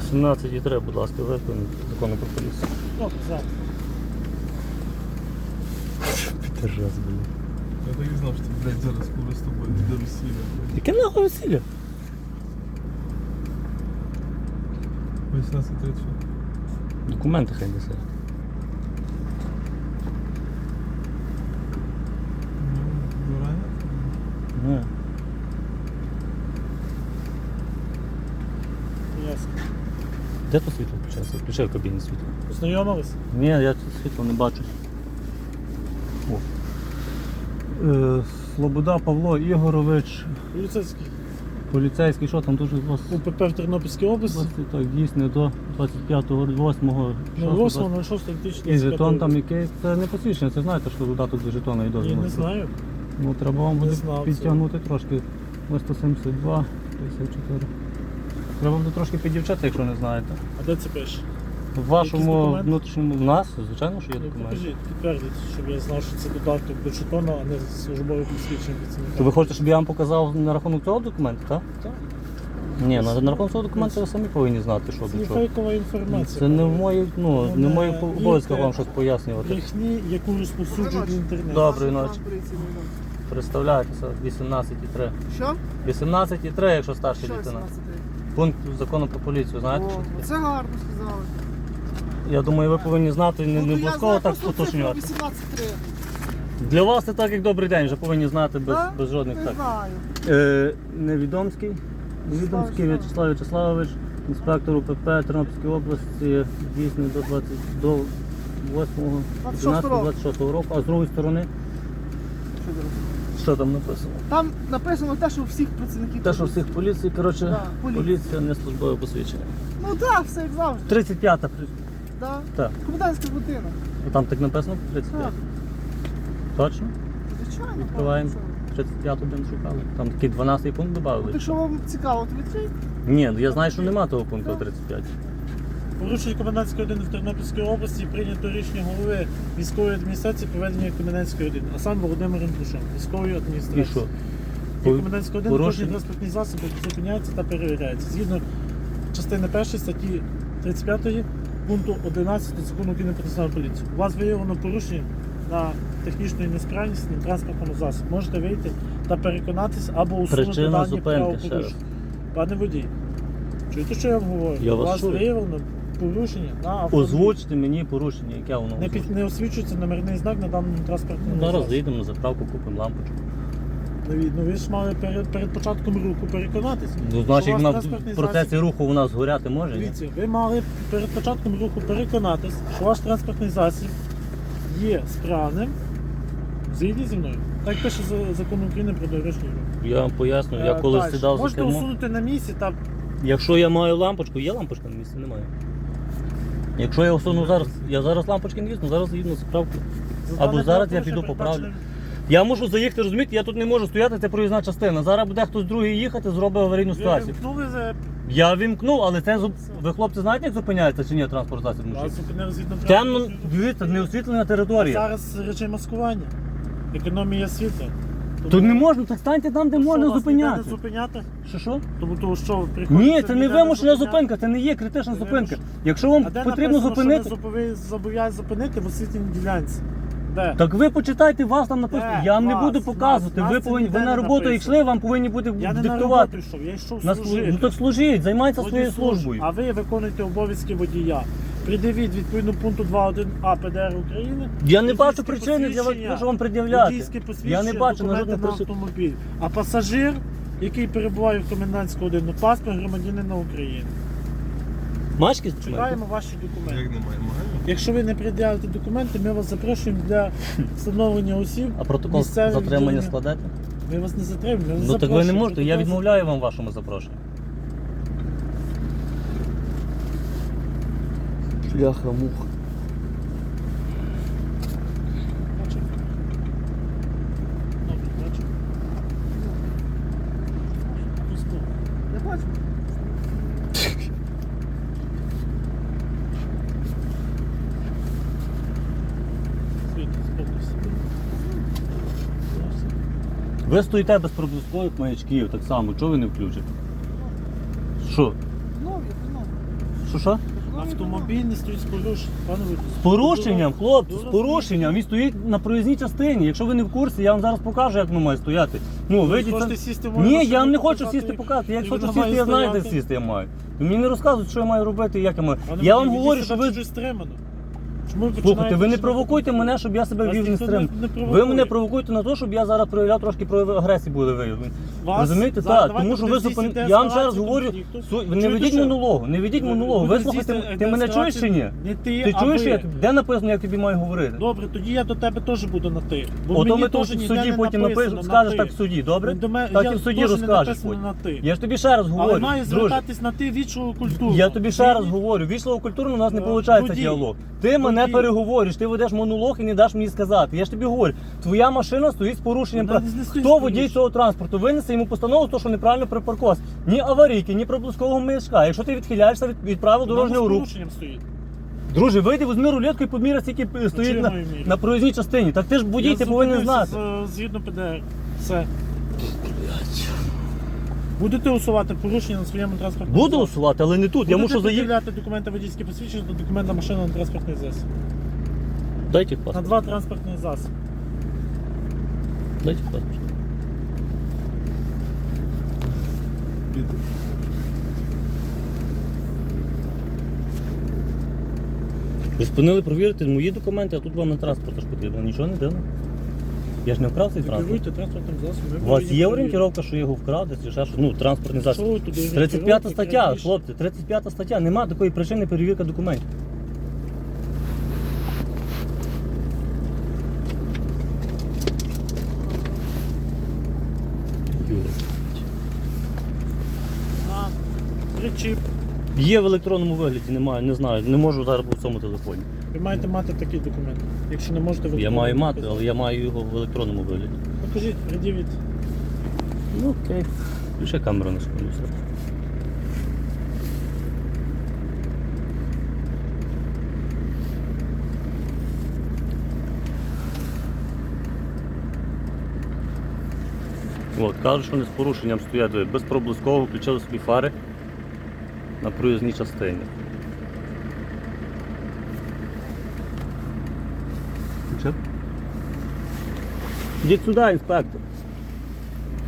18,3, будь ласка, виконуйте закону про поліцію. О, зараз. Підержас, блін. Я так і знав, що ти, блядь, зараз коли з тобою до весілля. блядь. Яке нахуй весілля? 18.30. Документи хай несе. Ну. Не. Ясно. Де то світло включається? Включай в кабіні світло. Познайомились? Ні, я тут світло не бачу. О. Е, Слобода Павло Ігорович, Поліцейський. поліцейський, що там дуже у вас УПП в Тернопільській області. так, дійсний до 25-го, 8-го, Ну, 8 6 І жетон там який, це не посвідчення, це знаєте, що туди тут до жетона і дозвіл. Ні, не знаю. Ну треба вам буде знав підтягнути трошки. Ось 172, 54. Треба буде трошки підівчати, якщо не знаєте. А де це пише? В вашому документи? внутрішньому в нас, звичайно, що є Ну, документи. покажіть, підтвердіть, щоб я знав, що це додаток до жетону, а не службове посвідчення. То ви хочете, щоб я вам показав на рахунок цього документу, так? Так. Ні, на, на рахунок цього документу ви самі повинні знати, що Це до не чого. фейкова інформація. Це не в моїх, ну, не в моїх обов'язках вам щось пояснювати. Брехні, яку розповсюджують в інтернеті. Доброї ночі. Представляйтеся, 18,3. Що? 18,3, якщо старший Що лейтенант. 17 Пункт закону про поліцію, знаєте, О, що таке? Це гарно сказали. Я думаю, ви повинні знати, не, Ну, не обов'язково так уточнювати. Для вас це так, як добрий день, вже повинні знати без, Да? без жодних Не так. знаю. Е, Невідомський. Невідомський Вячеслав. В'ячеслав Вячеславович, інспектор УПП Тернопільської області, дійсний до 20, до 8 26 року. 26 року, а з другої сторони, Що ти? Що там написано? Там написано те, що у всіх працівників. Те, що поліції. всіх поліції, коротше, Да, поліція. поліція не службове посвідчення. Ну так, все як завжди. 35-та, плюс. Да. так. Комендантська година. Там так написано 35. Так. Точно? Звичайно. Відкриваємо. так, 35 один шукали. Там такий 12 пункт додали. От Якщо вам цікаво, то відкрийте. Ні, ну я знаю, що нема того пункту 35. Порушення комендантської години в Тернопільській області прийнято рішення голови військової адміністрації проведення комендантської години. А сам Володимир Імпушем, військової адміністрації. І що? І комендантська година кожен Порушення? транспортний засіб зупиняється та перевіряється. Згідно частини 1 статті 35 пункту 11 закону України про національну поліцію. У вас виявлено порушення на технічну несправність на транспортному засобі. Можете вийти та переконатись або усунути Причина дані зупинки, ще раз. правопорушення. Пане водій, чуєте, що я вам говорю? Я У вас вас чую. виявлено порушення на автомобілі. Озвучте мені порушення, яке воно Не, під, не освічується номерний знак на даному транспортному Ну, Зараз засобі. заїдемо на заправку, купимо лампочку. Ну, ви- ну ви ж мали перед, перед початком руху переконатись. Ну, значить, у вас вона транспортний в процесі засіб- руху у нас згоряти може? ні? Дивіться, ви мали перед початком руху переконатись, що ваш транспортний засіб є справним. Згідні зі мною. Так пише за- закон України про дорожній рух. Я вам поясню, я Е, коли дальше. сідав за Можете кермо. усунути на місці та Якщо я маю лампочку, є лампочка на місці? Немає. Якщо я усуну зараз, я зараз лампочки не візьму, зараз заїду на заправку. Або зараз я піду поправлю. Я можу заїхати, розумієте, я тут не можу стояти, це проїзна частина. Зараз буде хтось другий їхати, зробить аварійну ситуацію. Я вімкнув, але це зуп- ви хлопці знаєте, як зупиняється чи ні транспорт засіб згідно Темно, дивіться, не освітлена територія. Зараз режим маскування. Економія світла. Тут не можна, так станьте там, де Що, можна вас ніде зупиняти. Не зупиняти? Що що? Тому того, що ви приходите... Ні, це не ніде вимушена зупиняти? зупинка, це не є критична Це зупинка. вимушена. Якщо вам А де потрібно написано, зупинити, що ви зобов'язані зупинити в освітленій ділянці? Де? так ви почитайте, вас там написано. Де? Я вам не Вас, буду показувати. нас, ви це повинні ви ніде на роботу написано. йшли, вам повинні бути Я не на диктувати. роботу йшов, я йшов На служити. Ну так служіть, займайтеся Водій своєю служб, службою. А ви виконуєте обов'язки водія. Придивіть відповідно пункту 2.1а ПДР України. Я не бачу причини для посвідчення- того, вам пред'являти. водійське Я не бачу на документи жодних на причин. автомобіль. А пасажир, який перебуває в комендантську годину, паспорт громадянина України. Мачки Чекаємо ваші документи. Як немає, має? Якщо ви не пред'явите документи, ми вас запрошуємо для встановлення осіб. А протокол Місцеве затримання відділення. складете? Ми вас не затримуємо. ми вас Ну так ви не запрошуємо. можете, я відмовляю вам вашому запрошенні. Шляха муха. Бачу. Добре, бачу. Пусто. Я бачу. Світ, спокій собі. Ви стоїте без проблискових маячків так само, чого ви не включите? Що? Нові, нові. Що що? Автомобіль не стоїть з порушенням, пане. З порушенням, хлопці, з порушенням. Він стоїть на проїзній частині. Якщо ви не в курсі, я вам зараз покажу, як воно має стояти. Ну, Ви вийдіть. хочете сісти в мою Ні, машину, я вам не хочу показати, сісти показати. Як і хочу вона сісти, має я знаю, де стояти? сісти я маю. Мені не розказують, що я маю робити, як я маю. Пане Я Витус, вам ведіть говорю, що ви. чужою стримано. Чому ви Слухайте, ви не провокуйте мене, щоб я себе Вас вів не ніхто стрим. не Ви провокує. мене провокуєте на те, щоб я зараз проявляв трошки прояви агресії були виявлені. Вас- Розумієте? зараз Так, давайте тому що ви будемо зупин... здійснювати Я вам ще раз ескалацію, говорю, ніхто- су- не Чуєте, ведіть що? монологу, не ведіть монологу. Вислухайте, здійснювати ти мене чуєш чи ні? Не ти, Ти а чуєш, ви. як де написано, як тобі маю говорити? Добре, тоді я до тебе теж буду на ти. Бо Ото мені ми тут теж в ніде суді не потім написано на скажеш ти. так в суді, добре? До мене- Так я і в суді теж не розкажеш написано потім. на ти. Я ж тобі ще раз Але говорю, друже. звертатись на ти вічову культуру. Я тобі ще раз говорю, вічливо культурно у нас не Е, виходить водій. діалог. Ти мене Водій. переговориш, ти ведеш монолог і не даш мені сказати. Я ж тобі говорю, твоя машина стоїть з порушенням Вона прав. не стоїть Хто з водій порушенням. цього транспорту? Винесе йому постанову, то що неправильно припаркувався. Ні аварійки, ні проблискового маячка. Якщо ти відхиляєшся від, від правил дорожнього руху. порушенням стоїть. Друже, вийди, візьми рулетку і поміряй, скільки е, стоїть на, маю міряти? на проїзній частині. Так ти ж водій, Я ти повинен знати. з- Згідно ПДР. Все. Будете усувати порушення на своєму транспортному Буду засобі? усувати, але не тут. Я Будете мушу заїхати. пред'являти документи водійські посвідчення до документа машини на транспортний засіб. Дайте На паспорт. два транспортні засоби. Дайте паспорт. Ви спинили провірити мої документи, а тут вам на транспорт ж потрібно. Нічого не дивно. Я ж не вкрав цей транспорт. Керуйте транспортним засобом. У вас є орієнтировка, що я його вкрав, десь чи ще що? Ну, транспортний засіб. Ви туди 35 орієнтировки, стаття, раніше? хлопці, 35 стаття. Нема такої причини перевірка документів. На причіп. Є в електронному вигляді, немає, не знаю, не можу зараз по цьому телефоні. Ви маєте мати такий документ. Якщо не можете, ви Я маю мати, але я маю його в електронному вигляді. Покажіть, пред'явіть. Ну окей. Включи камеру на все. От, кажуть, що вони з порушенням стоять без проблискового, включили собі фари на проїзній частині. Ідіть сюди, інспектор.